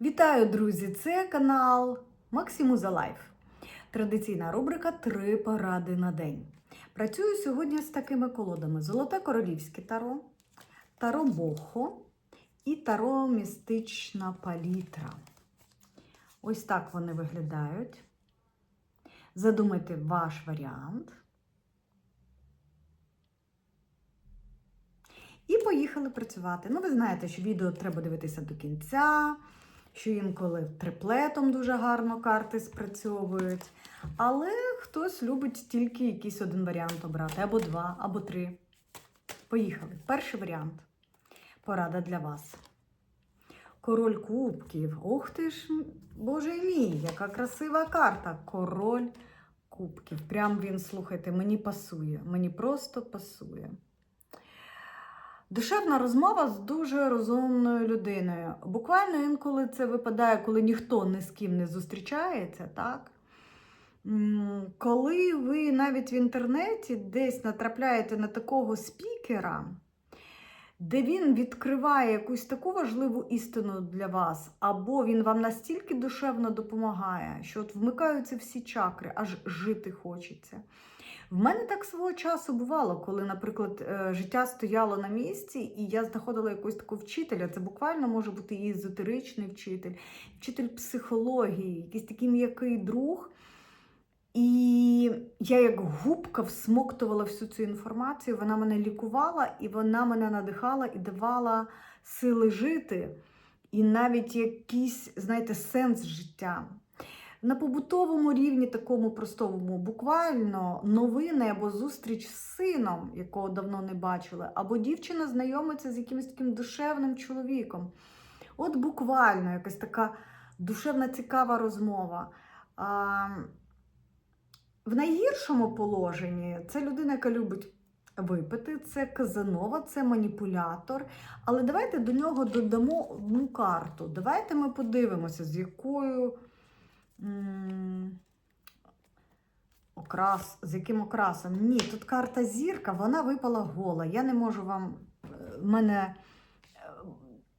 Вітаю, друзі! Це канал Максимуза Лайф. Традиційна рубрика Три поради на день. Працюю сьогодні з такими колодами: Золоте королівське таро, таро Бохо і таро містична палітра. Ось так вони виглядають. Задумайте ваш варіант. І поїхали працювати. Ну, ви знаєте, що відео треба дивитися до кінця, що інколи триплетом дуже гарно карти спрацьовують. Але хтось любить тільки якийсь один варіант обрати, або два, або три. Поїхали. Перший варіант. Порада для вас. Король кубків. Ох ти ж, боже мій, яка красива карта. Король кубків. Прям він, слухайте, мені пасує. Мені просто пасує. Душевна розмова з дуже розумною людиною. Буквально інколи це випадає, коли ніхто ні з ким не зустрічається, так? Коли ви навіть в інтернеті десь натрапляєте на такого спікера, де він відкриває якусь таку важливу істину для вас, або він вам настільки душевно допомагає, що от вмикаються всі чакри, аж жити хочеться. В мене так свого часу бувало, коли, наприклад, е, життя стояло на місці, і я знаходила якогось такого вчителя. Це буквально може бути і езотеричний вчитель, вчитель психології, якийсь такий м'який друг. І я як губка всмоктувала всю цю інформацію, вона мене лікувала, і вона мене надихала і давала сили жити, і навіть якийсь, знаєте, сенс життя. На побутовому рівні, такому простому, буквально новини або зустріч з сином, якого давно не бачили, або дівчина знайомиться з якимось таким душевним чоловіком. От буквально якась така душевна цікава розмова. А, в найгіршому положенні це людина, яка любить випити, це казанова, це маніпулятор. Але давайте до нього додамо одну карту. Давайте ми подивимося, з якою окрас, з яким окрасом. Ні, тут карта зірка, вона випала гола. Я не можу вам. е, В мене е,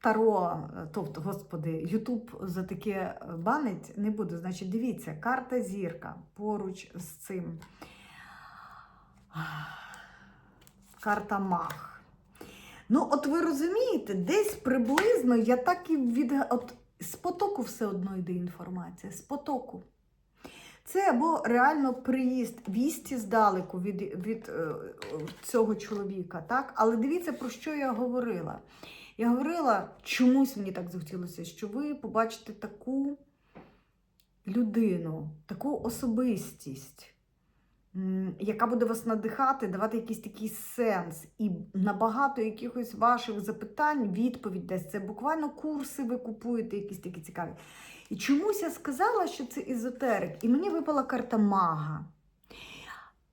таро, е, тобто, господи, Ютуб за таке банить не буду. Значить, дивіться, карта зірка поруч з цим. Карта мах. Ну, от ви розумієте, десь приблизно я так і від от з потоку все одно йде інформація. З потоку. Це або реально приїзд, вісті здалеку від, від е, цього чоловіка, так? Але дивіться, про що я говорила. Я говорила, чомусь мені так захотілося, що ви побачите таку людину, таку особистість, яка буде вас надихати, давати якийсь такий сенс. І на багато якихось ваших запитань відповідь дасть. Це буквально курси ви купуєте, якісь такі цікаві. І чомусь я сказала, що це езотерик, і мені випала карта мага.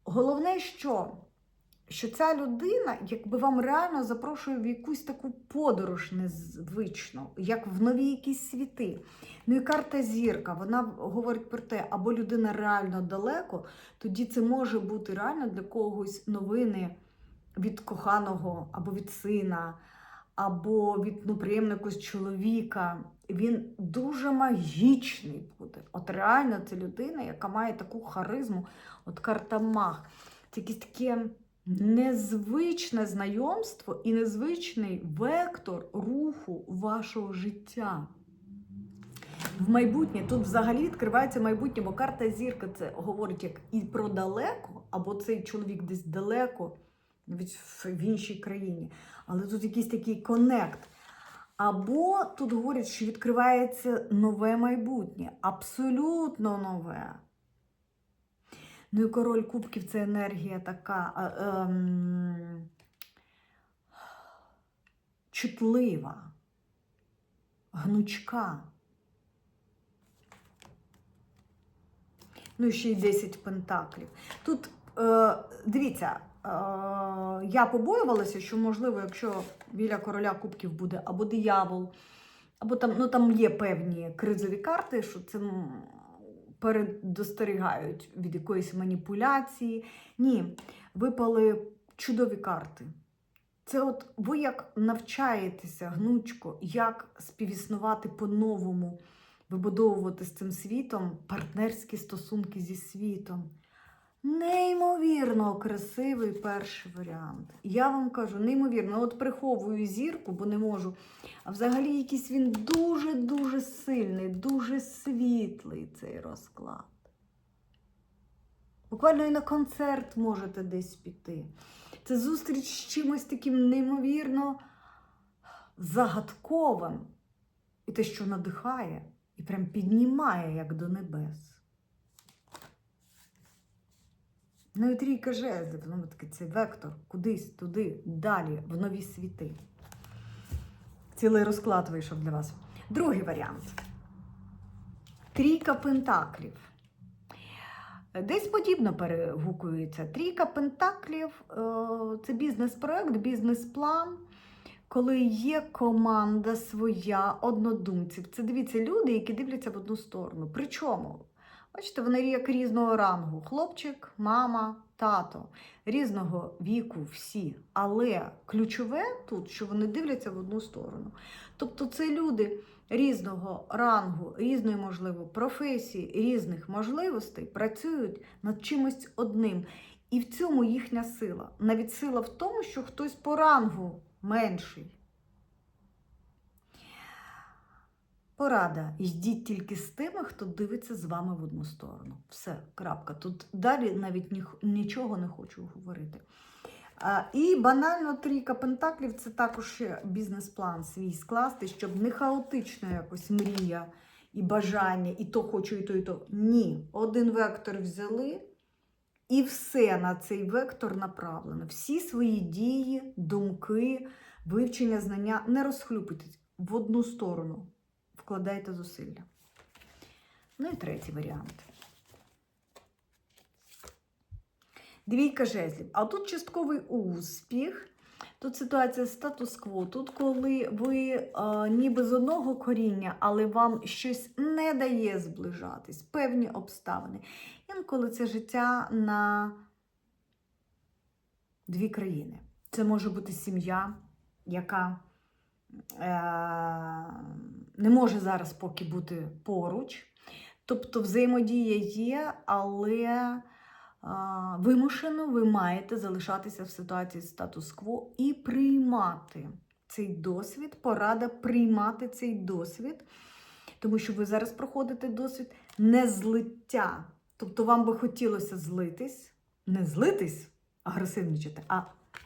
Головне, що, що ця людина, якби вам реально запрошує в якусь таку подорож незвичну, як в нові якісь світи. Ну і карта зірка, вона говорить про те, або людина реально далеко, тоді це може бути реально для когось новини від коханого, або від сина, або від ну, приємного чоловіка. Він дуже магічний буде. От реально це людина, яка має таку харизму, от карта маг. Це якесь таке незвичне знайомство і незвичний вектор руху вашого життя. В майбутнє тут взагалі відкривається майбутнє, бо карта зірка це говорить як і про далеко, або цей чоловік десь далеко, навіть в іншій країні. Але тут якийсь такий конект. Або тут говорять, що відкривається нове майбутнє, абсолютно нове. Ну і король кубків це енергія така ем, чутлива, гнучка. Ну і ще й 10 пентаклів. Тут, е, дивіться, е, я побоювалася, що, можливо, якщо біля короля кубків буде або диявол, або там, ну, там є певні кризові карти, що це передостерігають від якоїсь маніпуляції. Ні, випали чудові карти. Це от ви як навчаєтеся гнучко, як співіснувати по-новому, вибудовувати з цим світом партнерські стосунки зі світом. Неймовірно красивий перший варіант. Я вам кажу, неймовірно, от приховую зірку, бо не можу. А взагалі якийсь він дуже-дуже сильний, дуже світлий цей розклад. Буквально і на концерт можете десь піти. Це зустріч з чимось таким неймовірно загадковим. І те, що надихає, і прям піднімає як до небес. Ну і трійка жезлів, ну такий цей вектор, кудись туди, далі, в нові світи. Цілий розклад вийшов для вас. Другий варіант. Трійка пентаклів. Десь подібно перегукується. Трійка пентаклів е, це бізнес-проект, бізнес-план, коли є команда своя однодумців. Це дивіться люди, які дивляться в одну сторону. Причому, бачите, вони як різного рангу: хлопчик, мама, тато, різного віку, всі. Але ключове тут, що вони дивляться в одну сторону. Тобто, це люди різного рангу, різної, можливо, професії, різних можливостей працюють над чимось одним. І в цьому їхня сила. Навіть сила в тому, що хтось по рангу менший. Порада. Йдіть тільки з тими, хто дивиться з вами в одну сторону. Все, крапка. Тут далі навіть нічого не хочу говорити. А, І банально трійка пентаклів це також ще бізнес-план свій скласти, щоб не хаотично якось мрія і бажання, і то хочу, і то, і то. Ні. Один вектор взяли, і все на цей вектор направлено. Всі свої дії, думки, вивчення, знання не розхлюпуйтесь в одну сторону. Вкладайте зусилля. Ну і третій варіант. Двійка жезлів. А тут частковий успіх. Тут ситуація статус-кво. Тут, коли ви е, ніби з одного коріння, але вам щось не дає зближатись, певні обставини. Інколи це життя на дві країни. Це може бути сім'я, яка не може зараз поки бути поруч. Тобто взаємодія є, але вимушено ви маєте залишатися в ситуації статус-кво і приймати цей досвід. Порада приймати цей досвід, тому що ви зараз проходите досвід незлиття. Тобто вам би хотілося злитись, не злитись, агресивничати, а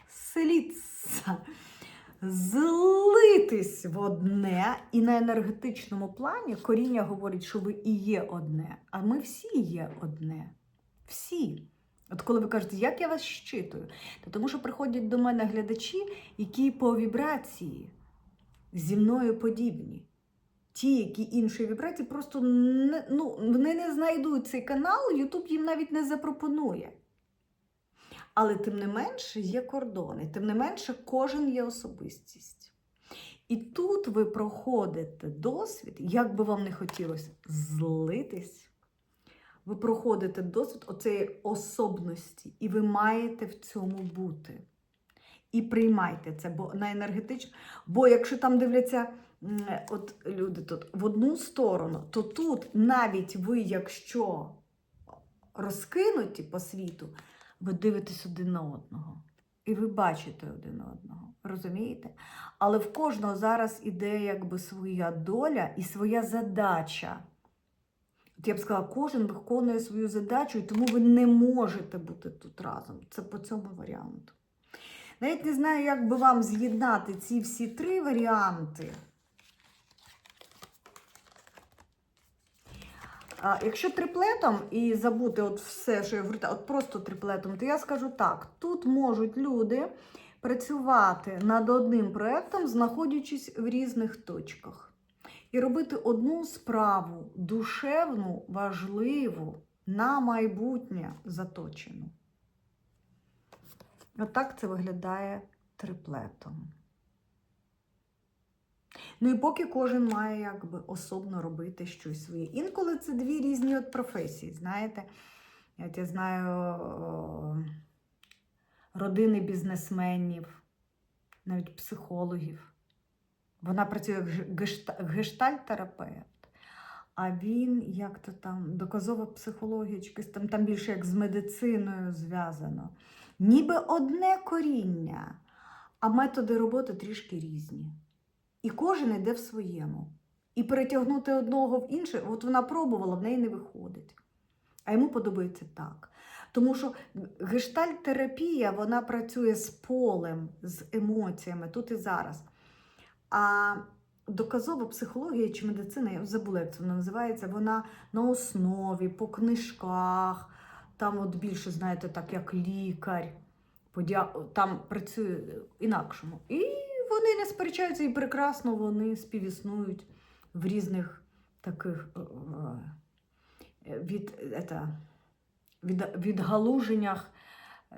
слитися. Злитись в одне, і на енергетичному плані коріння говорить, що ви і є одне, а ми всі є одне. Всі. От коли ви кажете, як я вас щитую, то тому що приходять до мене глядачі, які по вібрації зі мною подібні. Ті, які інші вібрації, просто не, ну, вони не знайдуть цей канал, Ютуб їм навіть не запропонує. Але тим не менше є кордони, тим не менше кожен є особистість. І тут ви проходите досвід, як би вам не хотілося злитись, ви проходите досвід оцеї особності, і ви маєте в цьому бути. І приймайте це, бо на енергетично. Бо якщо там дивляться от люди тут в одну сторону, то тут навіть ви, якщо розкинуті по світу, ви дивитесь один на одного. І ви бачите один одного. Розумієте? Але в кожного зараз іде якби своя доля і своя задача. От я б сказала, кожен виконує свою задачу, і тому ви не можете бути тут разом. Це по цьому варіанту. Навіть не знаю, як би вам з'єднати ці всі три варіанти. А, якщо триплетом і забути от все, що я говорю, от просто триплетом, то я скажу так: тут можуть люди працювати над одним проєктом, знаходячись в різних точках. І робити одну справу душевну, важливу, на майбутнє заточену. Отак це виглядає триплетом. Ну і поки кожен має якби особно робити щось своє. Інколи це дві різні от професії, знаєте. От я знаю родини бізнесменів, навіть психологів. Вона працює як ге- гешта- гештальт-терапевт. А він, як то там, доказова психологія, там, там більше як з медициною зв'язано. Ніби одне коріння, а методи роботи трішки різні. І кожен йде в своєму. І перетягнути одного в інше, от вона пробувала, в неї не виходить. А йому подобається так. Тому що гештальт-терапія вона працює з полем, з емоціями тут і зараз. А доказова психологія чи медицина, я забула, як це вона називається, вона на основі, по книжках, там от більше, знаєте, так, як лікар, там працює інакшому. І вони не сперечаються і прекрасно вони співіснують в різних таких е, е, від, это, від, відгалуженнях,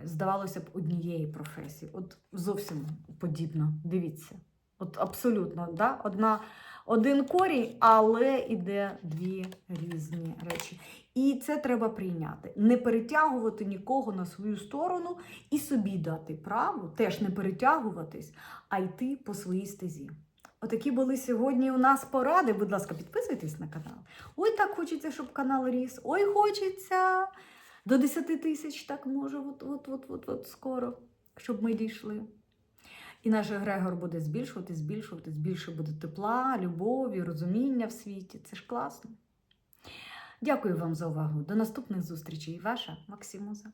здавалося б, однієї професії. От зовсім подібно. Дивіться. От абсолютно, да? Одна, один корінь, але іде дві різні речі. І це треба прийняти. Не перетягувати нікого на свою сторону і собі дати право теж не перетягуватись, а йти по своїй стезі. Отакі були сьогодні у нас поради. Будь ласка, підписуйтесь на канал. Ой, так хочеться, щоб канал ріс. Ой, хочеться. До 10 тисяч так може, от, от, от, от, от скоро, щоб ми дійшли. І наш Грегор буде збільшувати, збільшувати, більше буде тепла, любові, розуміння в світі. Це ж класно. Дякую вам за увагу. До наступних зустрічей. Ваша Максимуза.